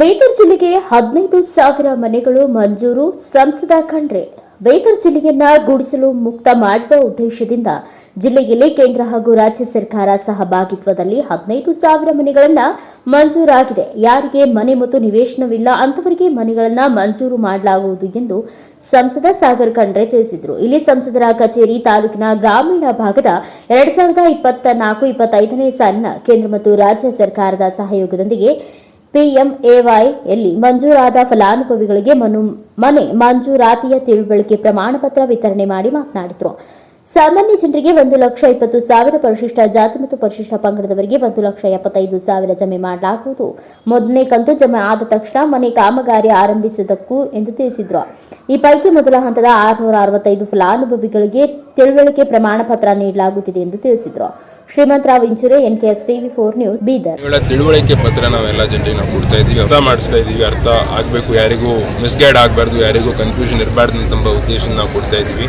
ಬೇತೂರು ಜಿಲ್ಲೆಗೆ ಹದಿನೈದು ಸಾವಿರ ಮನೆಗಳು ಮಂಜೂರು. ಸಂಸದ ಖಂಡ್ರೆ, ಬೇತೂರು ಜಿಲ್ಲೆಯನ್ನ ಗುಡಿಸಲು ಮುಕ್ತ ಮಾಡುವ ಉದ್ದೇಶದಿಂದ ಜಿಲ್ಲೆಯಲ್ಲಿ ಕೇಂದ್ರ ಹಾಗೂ ರಾಜ್ಯ ಸರ್ಕಾರ ಸಹಭಾಗಿತ್ವದಲ್ಲಿ ಹದಿನೈದು ಸಾವಿರ ಮನೆಗಳನ್ನ ಮಂಜೂರಾಗಿದೆ. ಯಾರಿಗೆ ಮನೆ ಮತ್ತು ನಿವೇಶನವಿಲ್ಲ ಅಂತವರಿಗೆ ಮನೆಗಳನ್ನ ಮಂಜೂರು ಮಾಡಲಾಗುವುದು ಎಂದು ಸಂಸದ ಸಾಗರ್ ಖಂಡ್ರೆ ತಿಳಿಸಿದರು. ಇಲ್ಲಿ ಸಂಸದರ ಕಚೇರಿ ತಾಲೂಕಿನ ಗ್ರಾಮೀಣ ಭಾಗದ ಎರಡ್ ಸಾವಿರದ ಇಪ್ಪತ್ತ ನಾಲ್ಕು ಇಪ್ಪತ್ತೈದನೇ ಸಾಲಿನ ಕೇಂದ್ರ ಮತ್ತು ರಾಜ್ಯ ಸರ್ಕಾರದ ಸಹಯೋಗದೊಂದಿಗೆ ಪಿಎಂಎವೈ ಯಲ್ಲಿ ಮಂಜೂರಾದ ಫಲಾನುಭವಿಗಳಿಗೆ ಮನು, ಮನೆ ಮಂಜೂರಾತಿಯ ತಿಳುವಳಿಕೆ ಪ್ರಮಾಣ ಪತ್ರ ವಿತರಣೆ ಮಾಡಿ ಮಾತನಾಡಿದರು. ಸಾಮಾನ್ಯ ಜನರಿಗೆ ಒಂದು ಲಕ್ಷ ಇಪ್ಪತ್ತು ಸಾವಿರ ಪರಿಶಿಷ್ಟ ಜಾತಿ ಮತ್ತು ಪರಿಶಿಷ್ಟ ಪಂಗಡದವರಿಗೆ ಒಂದು ಲಕ್ಷ ಎಪ್ಪತ್ತೈದು ಸಾವಿರ ಜಮೆ ಮಾಡಲಾಗುವುದು. ಮೊದಲನೇ ಕಂತು ಜಮೆ ಆದ ತಕ್ಷಣ ಮನೆ ಕಾಮಗಾರಿ ಆರಂಭಿಸಿದಕ್ಕೂ ಎಂದು ತಿಳಿಸಿದರು. ಈ ಪೈಕಿ ಮೊದಲ ಹಂತದ ಆರುನೂರ ಅರವತ್ತೈದು ಫಲಾನುಭವಿಗಳಿಗೆ ತಿಳುವಳಿಕೆ ಪ್ರಮಾಣ ಪತ್ರ ನೀಡಲಾಗುತ್ತಿದೆ ಎಂದು ತಿಳಿಸಿದರು. Shrimantrao Inchure, NKS TV four news, Bidar. ತಿಳುವಳಿಕೆ ಪತ್ರ ನಾವೆಲ್ಲ ಜನರಿಗೆ ನಾವು ಕೊಡ್ತಾ ಇದೀವಿ ಅರ್ಥ ಮಾಡಿಸ್ತಾ ಇದೀವಿ ಅರ್ಥ ಆಗಬೇಕು, ಯಾರಿಗೂ ಮಿಸ್ಗೈಡ್ ಆಗಬಾರ್ದು, ಯಾರಿಗೂ ಕನ್ಫ್ಯೂಷನ್ ಇರಬಾರ್ದು ಅಂತಂಬ ಉದ್ದೇಶ ನಾವು ಕೊಡ್ತಾ ಇದೀವಿ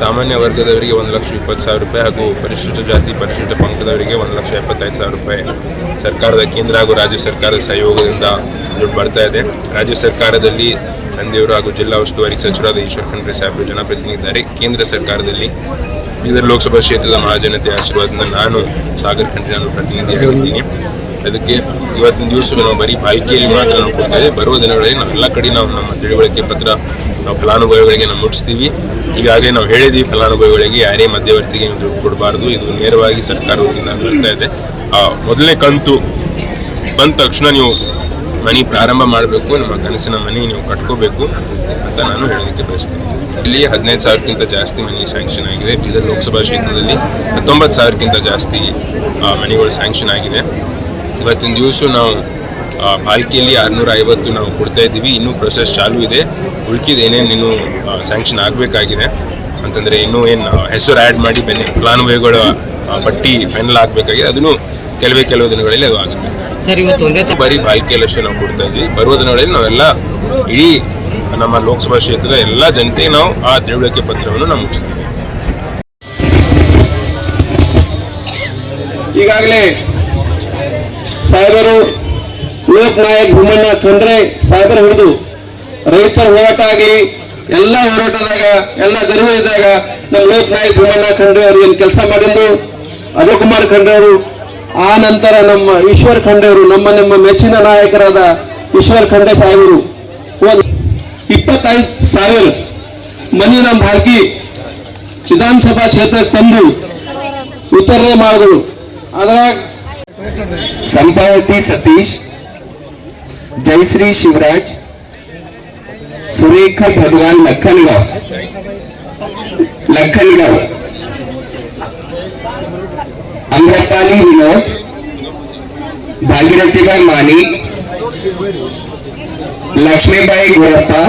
ಸಾಮಾನ್ಯ ವರ್ಗದವರಿಗೆ ಒಂದು ಲಕ್ಷ ಇಪ್ಪತ್ತು ಸಾವಿರ ರೂಪಾಯಿ ಹಾಗೂ ಪರಿಶಿಷ್ಟ ಜಾತಿ, ಪರಿಶಿಷ್ಟ ಪಂಗಡದವರಿಗೆ ಒಂದು ಲಕ್ಷ ಎಪ್ಪತ್ತೈದು ಸಾವಿರ ರೂಪಾಯಿ ಸರ್ಕಾರದ ಕೇಂದ್ರ ಹಾಗೂ ರಾಜ್ಯ ಸರ್ಕಾರದ ಸಹಯೋಗದಿಂದ ದುಡ್ಡು ಬರ್ತಾ ಇದೆ. ರಾಜ್ಯ ಸರ್ಕಾರದಲ್ಲಿ ನಂದಿಯವರು ಹಾಗೂ ಜಿಲ್ಲಾ ಉಸ್ತುವಾರಿ ಸಚಿವರಾದ ಈಶ್ವರ್ ಖಂಡ್ರೆ ಸಾಹೇಬರು ಜನಪ್ರತಿನಿಧಿದ್ದಾರೆ ಕೇಂದ್ರ ಸರ್ಕಾರದಲ್ಲಿ ಬೀದರ್ ಲೋಕಸಭಾ ಕ್ಷೇತ್ರದ ಮಹಾಜನತೆ ಆಶೀರ್ವಾದದಿಂದ ನಾನು ಸಾಗರ್ ಖಂಡ್ರೆ ನಾನು ಪ್ರತಿನಿಧಿಯಾಗಿದ್ದೀನಿ. ಅದಕ್ಕೆ ಇವತ್ತಿನ ದಿವಸ ನಾವು ಬರೀ ಪಾಲಿಕೆಯಲ್ಲಿ ಮಾತ್ರ ನಾವು ಕೊಡ್ತಾ ಬರುವ ದಿನಗಳಲ್ಲಿ ನಾವು ಎಲ್ಲ ಕಡೆ ನಾವು ನಮ್ಮ ತಿಳುವಳಿಕೆ ಪತ್ರ, ನಾವು ಫಲಾನುಭವಿಗಳಿಗೆ ನಾವು ಮುಟ್ಟಿಸ್ತೀವಿ. ಈಗಾಗಲೇ ನಾವು ಹೇಳಿದ್ದೀವಿ ಫಲಾನುಭವಿಗಳಿಗೆ ಯಾರೇ ಮಧ್ಯವರ್ತಿಗೆ ದುಡ್ಡು ಕೊಡಬಾರ್ದು. ಇದು ನೇರವಾಗಿ ಸರ್ಕಾರ ಬರ್ತಾ ಇದೆ. ಮೊದಲನೇ ಕಂತು ಬಂದ ತಕ್ಷಣ ನೀವು ಮನೆ ಪ್ರಾರಂಭ ಮಾಡಬೇಕು, ನಮ್ಮ ಕನಸಿನ ಮನೆ ನೀವು ಕಟ್ಕೋಬೇಕು ಅಂತ ನಾನು ಹೇಳಲಿಕ್ಕೆ ಬಯಸ್ತೀನಿ. ಇಲ್ಲಿ ಹದಿನೈದು ಸಾವಿರಕ್ಕಿಂತ ಜಾಸ್ತಿ ಮನೆ ಸ್ಯಾಂಕ್ಷನ್ ಆಗಿದೆ. ಬೀದರ್ ಲೋಕಸಭಾ ಕ್ಷೇತ್ರದಲ್ಲಿ ಹತ್ತೊಂಬತ್ತು ಸಾವಿರಕ್ಕಿಂತ ಜಾಸ್ತಿ ಮನೆಗಳು ಸ್ಯಾಂಕ್ಷನ್ ಆಗಿದೆ. ಇವತ್ತಿನ ದಿವಸ ನಾವು ಬಾಲ್ಕಿಯಲ್ಲಿ ಆರುನೂರ ಐವತ್ತು ನಾವು ಕೊಡ್ತಾ ಇದ್ದೀವಿ. ಇನ್ನೂ ಪ್ರೊಸೆಸ್ ಚಾಲೂ ಇದೆ. ಉಳ್ಕಿದ ಏನೇನು ಇನ್ನೂ ಸ್ಯಾಂಕ್ಷನ್ ಆಗಬೇಕಾಗಿದೆ. ಅಂತಂದರೆ ಇನ್ನೂ ಏನು ಹೆಸರು ಆ್ಯಡ್ ಮಾಡಿ ಬೆನ್ನೆ ಫಲಾನುಭವಿಗಳ ಪಟ್ಟಿ ಫೈನಲ್ ಆಗಬೇಕಾಗಿದೆ. ಅದನ್ನು ಕೆಲವೇ ಕೆಲವು ದಿನಗಳಲ್ಲಿ ಅದು ಆಗುತ್ತೆ. ಸರ್ ಇವತ್ತು ಒಂದೇ ಬಾರಿ ನಾವು ಕೊಡ್ತಾ ಇದ್ವಿ. ಬರುವ ದಿನಗಳಲ್ಲಿ ನಾವೆಲ್ಲ ಇಡೀ ನಮ್ಮ ಲೋಕಸಭಾ ಕ್ಷೇತ್ರದ ಎಲ್ಲ ಜನತೆ ನಾವು ಆ ತಿಳುವಳಿಕೆ ಪತ್ರವನ್ನು ನಾವು ಮುಗಿಸ್ತೀವಿ ಈಗಾಗಲೇ ಸಾಹೇಬರು ಲೋಕ್ ನಾಯಕ್ ಭೂಮಣ್ಣ ತಂದ್ರೆ ಸಾಹೇಬರು ಹಿಡಿದು ರೈತರ ಹೋರಾಟ ಆಗಲಿ ಎಲ್ಲ ಹೋರಾಟದಾಗ ಎಲ್ಲ ಗರ್ವ ಇದ್ದಾಗ ನಮ್ಮ ಲೋಕ್ ನಾಯಕ್ ಭೂಮಣ್ಣ ಖಂಡ್ರೆ ಅವರು ಏನು ಕೆಲಸ ಮಾಡಿದ್ದು ಅಜಯ್ ಕುಮಾರ್ ಖಂಡ್ರೆ ಅವರು ಆ ನಂತರ ನಮ್ಮ ಈಶ್ವರ್ ಖಂಡೆಯವರು ನಮ್ಮ ನಮ್ಮ ಮೆಚ್ಚಿನ ನಾಯಕರಾದ ಈಶ್ವರ್ ಖಂಡೆ ಸಾಹೇಬರು. ಒಂದು ಇಪ್ಪತ್ತೈದು ಸಾವಿರ ನಮ್ಮ ಭಾರ್ಗಿ ವಿಧಾನಸಭಾ ಕ್ಷೇತ್ರಕ್ಕೆ ತಂದು ವಿತರಣೆ ಮಾಡಿದರು. ಅದರ ಸಂಪಾದಕಿ ಸತೀಶ್ ಜಯಶ್ರೀ ಶಿವರಾಜ್, ಸುರೇಖ ಭಗವಾನ್ ಲಖನ್ಗಾವ್ ಲಖನ್ಗಾವ್. अम्रपाली विनोद भागीरथीबाई मानी लक्ष्मीबाई गुरप्पा।